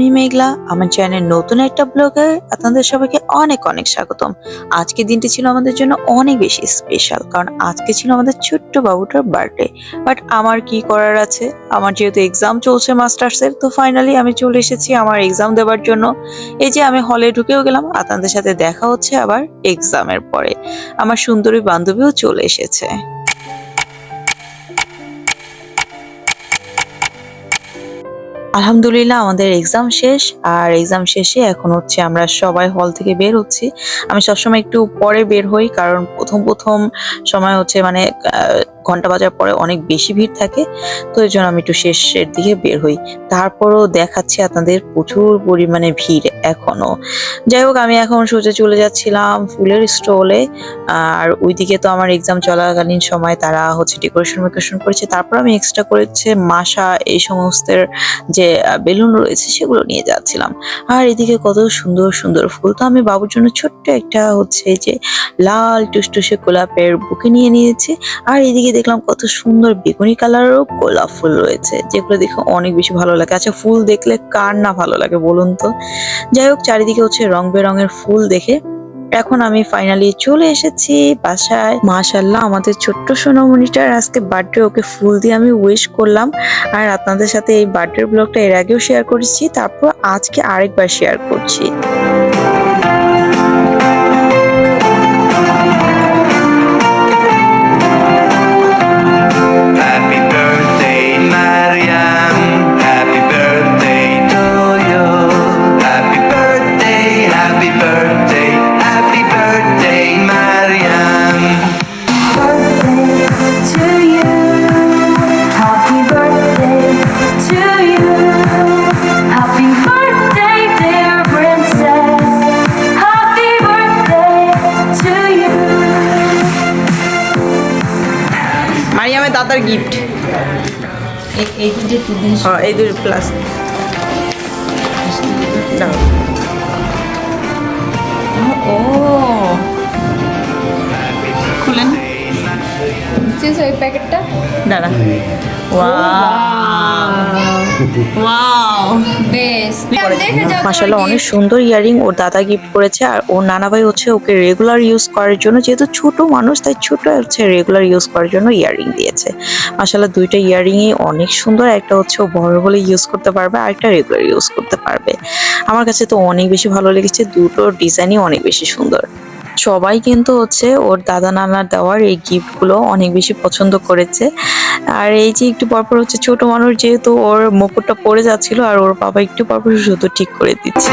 আমি মেঘলা, আমার চ্যানেল নতুন একটা ব্লগে আপনাদের সবাইকে অনেক অনেক স্বাগতম। আজকের দিনটি ছিল আমাদের জন্য অনেক বেশি স্পেশাল কারণ আজকে ছিল আমাদের ছোট্ট বাবুটার বার্থডে বাট আমার কি করার আছে? আমার যেহেতু এক্সাম চলছে মাস্টার্সের তো ফাইনালি আমি চলে এসেছি আমার এক্সাম দেওয়ার জন্য। এই যে আমি হলে ঢুকেও গেলাম, আপনাদের সাথে দেখা হচ্ছে আবার এক্সামের পরে। আমার সুন্দরী বান্ধবীও চলে এসেছে। আলহামদুলিল্লাহ, আমাদের এক্সাম শেষ। আর এক্সাম শেষে এখন হচ্ছে আমরা সবাই হল থেকে বের হচ্ছি। আমি সবসময় একটু পরে বের হই, কারণ প্রথম প্রথম সময় হচ্ছে মানে ঘণ্টা বাজার পরে অনেক বেশি ভিড় থাকে, তো এই জন্য আমি একটু শেষের দিকে বের হই। তারপরও দেখাচ্ছি আপনাদের প্রচুর পরিমাণে ভিড় এখনও। যাই হোক, আমি এখন সোজা চলে যাচ্ছিলাম ফুলের স্টলে, আর ওইদিকে তো আমার এক্সাম চলাকালীন সময় তারা হচ্ছে ডেকোরেশন মেকোরেশন করেছে, তারপর আমি এক্সট্রা করেছে মাসা এই সমস্তের যে বেলুন রয়েছে সেগুলো নিয়ে যাচ্ছিলাম। আর এদিকে কত সুন্দর সুন্দর ফুল। তো আমি বাবুর জন্য ছোট্ট একটা হচ্ছে যে, লাল টুসটুসে গোলাপের বুকে নিয়ে নিয়েছি, আর এদিকে দেখলাম কত সুন্দর বেগুনি কালারেরও গোলাপ ফুল রয়েছে, যেগুলো দেখে অনেক বেশি ভালো লাগে। আচ্ছা ফুল দেখলে কার না ভালো লাগে বলুন তো? যাই হোক, চারিদিকে হচ্ছে রং বেরঙের ফুল দেখে এখন আমি ফাইনালি চলে এসেছি বাসায়। মাশাল্লাহ আমাদের ছোট্ট সোনামণিটার আজকে বার্থডে ওকে ফুল দিয়ে আমি উইশ করলাম। আর আপনাদের সাথে এই বার্থডে ব্লগটা এর আগেও শেয়ার করেছি, তারপর আজকে আরেকবার শেয়ার করছি। মারিয়ামের দাদার গিফট এই দুটো দিন এই দুই প্লাস ও খুলেন। চেঞ্জ ওই প্যাকেটটা দাঁড়া। যাও মাসাল্লাহ অনেক সুন্দর ইয়ারিং ওর দাদা গিফট করেছে আর ওর নানা ভাই হচ্ছে ওকে রেগুলার ইউজ করার জন্য যেহেতু ছোট মানুষ তাই ছোট হচ্ছে রেগুলার ইউজ করার জন্য ইয়ারিং দিয়েছে। মাসাল্লাহ দুইটা ইয়ারিংই অনেক সুন্দর একটা হচ্ছে ও বড় হলে ইউজ করতে পারবে আর একটা রেগুলার ইউজ করতে পারবে। আমার কাছে তো অনেক বেশি ভালো লেগেছে দুটো ডিজাইনই অনেক বেশি সুন্দর। সবাই কিন্তু হচ্ছে ওর দাদা নানার দেওয়ার এই গিফটগুলো অনেক বেশি পছন্দ করেছে। আর এই যে একটু পরপর হচ্ছে ছোট মানুষ যেহেতু ওর মুকুটটা পড়ে যাচ্ছিল আর ওর বাবা একটু পরপর শুধু ঠিক করে দিচ্ছে।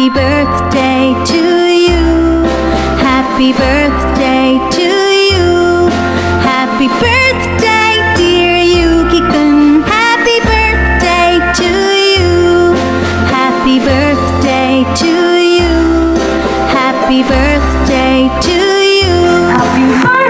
Happy birthday to you. Happy birthday to you. Happy birthday, dear Yuki-kun. Happy birthday to you. Happy birthday to you. Happy birthday to you. Happy birthday,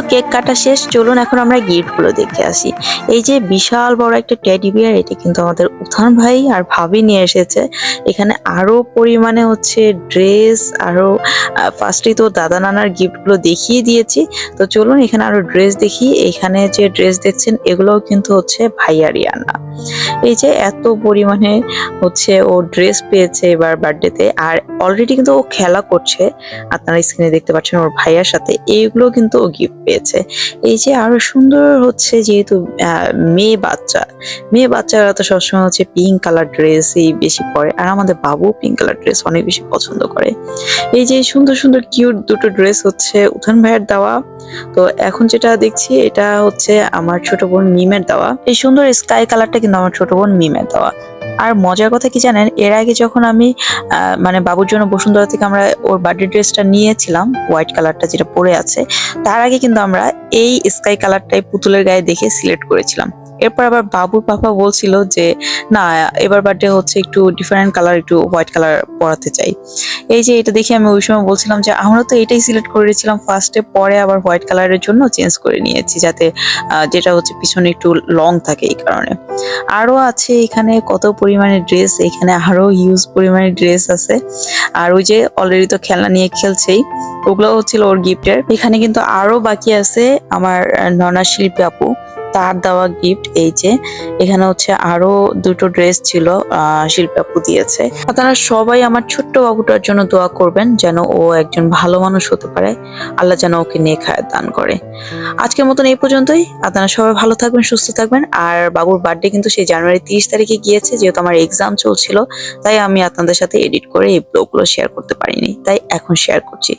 তো কেক কাটা শেষ, চলুন এখন আমরা গিফটগুলো দেখে আসি। এই যে বিশাল বড় একটা টেডি বিয়ার, এটা কিন্তু আমাদের উত্থান ভাই আর ভাবি নিয়ে এসেছে। এখানে আরও পরিমাণে হচ্ছে ড্রেস, আরও ফার্স্টেই তো দাদা নানার গিফটগুলো দেখিয়ে দিয়েছি। তো চলুন এখানে আরও ড্রেস দেখি। এখানে যে ড্রেস দেখছেন, এগুলোও কিন্তু হচ্ছে ভাইয়ারি আনা এই যে এত পরিমাণে হচ্ছে ও ড্রেস পেয়েছে এবার বার্থডেতে আর অলরেডি কিন্তু ও খেলা করছে। আপনারা স্ক্রিনে দেখতে পাচ্ছেন ওর ভাইয়ার সাথে। এইগুলো কিন্তু ও গিফট পেয়েছে। এই যে আরও সুন্দর হচ্ছে যেহেতু মেয়ে বাচ্চা। মেয়ে বাচ্চারা তো সবসময় হচ্ছে পিঙ্ক কালার ড্রেস ড্রেসই বেশি পরে। আর আমাদের বাবু পিঙ্ক কালার ড্রেস অনেক বেশি পছন্দ করে। এই যে সুন্দর সুন্দর কিউট দুটো ড্রেস হচ্ছে উঠান ভাইয়ের দেওয়া। তো এখন যেটা দেখছি, এটা হচ্ছে আমার ছোট বোন মিমের দেওয়া। এই সুন্দর স্কাই কালারটা কিন্তু আমার ছোট বোন মিমের দেওয়া। আর মজার কথা কি জানেন, এর আগে যখন আমি মানে বাবুর জন্য বসুন্ধরা থেকে আমরা ওর বার্থডে ড্রেসটা নিয়েছিলাম হোয়াইট কালারটা যেটা পরে আছে, তার আগে কিন্তু আমরা এই স্কাই কালারটাই পুতুলের গায়ে দেখে সিলেক্ট করেছিলাম। এরপর আবার বাবুর পাপা বলছিল যে, না, এবার বার্থডে হচ্ছে একটু ডিফারেন্ট কালার একটু হোয়াইট কালার পরাতে চাই। এই যে এটা দেখে আমি ওই সময় বলছিলাম যে, আমরা তো এটাই সিলেক্ট করেছিলাম ফার্স্টে পরে আবার হোয়াইট কালারের জন্য চেঞ্জ করে নিয়েছি যাতে যেটা হচ্ছে পিছনে একটু লং থাকে এই কারণে। আরও আছে এখানে কত পরিমাণে ড্রেস এখানে আরও হিউজ পরিমাণে ড্রেস আছে। আর ওই যে অলরেডি তো খেলনা নিয়ে খেলছেই ওগুলো হচ্ছিল ওর গিফটের এখানে কিন্তু আরও বাকি আছে আমার ননা শিল্পী আপু। তার দেওয়া গিফট এই যে এখানে হচ্ছে আরও দুটো ড্রেস ছিল আহ, শিল্পী আপু দিয়েছে। আপনারা সবাই আমার ছোট্ট বাবুটার জন্য দোয়া করবেন যেন ও একজন ভালো মানুষ হতে পারে। আল্লাহ যেন ওকে নিয়ে নেখায় দান করে। আজকের মতন এই পর্যন্তই। আপনারা সবাই ভালো থাকবেন সুস্থ থাকবেন। আর বাবুর বার্থডে কিন্তু সেই জানুয়ারি তিরিশ তারিখে গিয়েছে যেহেতু আমার এক্সাম চলছিল তাই আমি আপনাদের সাথে এডিট করে এই ব্লগগুলো শেয়ার করতে পারিনি। তাই এখন শেয়ার করছি।